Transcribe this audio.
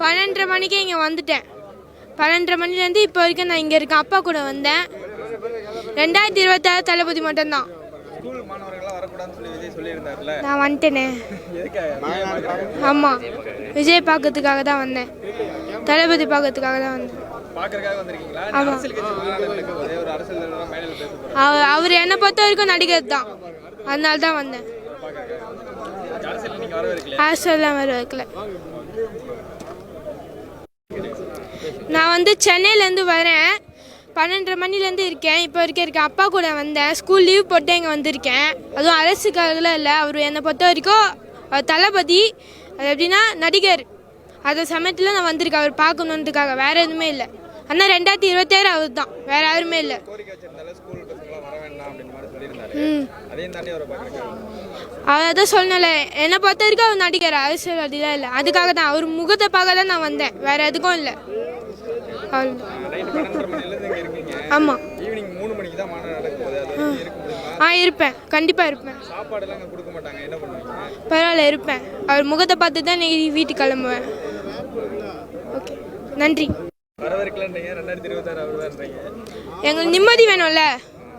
பன்னெண்டரை மணிக்கு இங்கே வந்துட்டேன். பன்னெண்டரை மணிலேருந்து இப்போ வரைக்கும் நான் இங்கே இருக்கேன். அப்பா கூட வந்தேன். ரெண்டாயிரத்தி இருபத்தாறு தளபதி மட்டும்தான். நான் வந்துட்டேனே. ஆமாம் விஜய் பார்க்கறதுக்காக தான் வந்தேன். தளபதி பார்க்கறதுக்காக தான் வந்தேன். அவர் அவர் என்னை பொறுத்த வரைக்கும் நடிகர் தான். அதனால தான் வந்தேன். அரசியல் நீங்க வரவே ஹாஸ்டல்லாம் வர வைக்கல நான் வந்து சென்னையிலேருந்து வரேன். பன்னெண்டரை மணிலேருந்து இருக்கேன். இப்போ வரைக்கும் இருக்கேன் அப்பா கூட வந்தேன். ஸ்கூல் லீவ் போட்டு இங்கே வந்திருக்கேன். அதுவும் அரசுக்காகலாம் இல்லை. அவர் என்னை பொறுத்த வரைக்கும் அவர் தளபதி அது எப்படின்னா நடிகர். அந்த சமயத்தில் நான் வந்திருக்கேன். அவர் பார்க்கணுன்றதுக்காக. வேறு எதுவுமே இல்லை. ஆனால் ரெண்டாயிரத்தி இருபத்தாறு அவர் தான் வேறு யாருமே இல்லை. அவரை பார்க்கறதுக்கு அவர் தான் சொன்னல என்னை பொறுத்த வரைக்கும் அவர் நடிகர். அரசியல்வாதிலாம் இல்லை. அதுக்காக தான். அவர் முகத்தை பார்க்க தான் நான் வந்தேன். வேற எதுக்கும் இல்லை. இருக்கீங்க ஆமாம் ஈவினிங் மூணு மணிக்கு தான் மாநாடு நடக்க ஆ. இருப்பேன். கண்டிப்பாக இருப்பேன். சாப்பாடுலாம் அங்கே கொடுக்க மாட்டாங்க. என்ன பண்ணுவீங்க? பரவாயில்ல இருப்பேன். அவர் முகத்தை பார்த்து தான் நீ வீட்டுக்கு கிளம்புவேன். ஓகே. நன்றி. வரவேற்கலன்றீங்க. ரெண்டாயிரத்தி இருபத்தாறு அவர் எங்களுக்கு நிம்மதி வேணும்ல?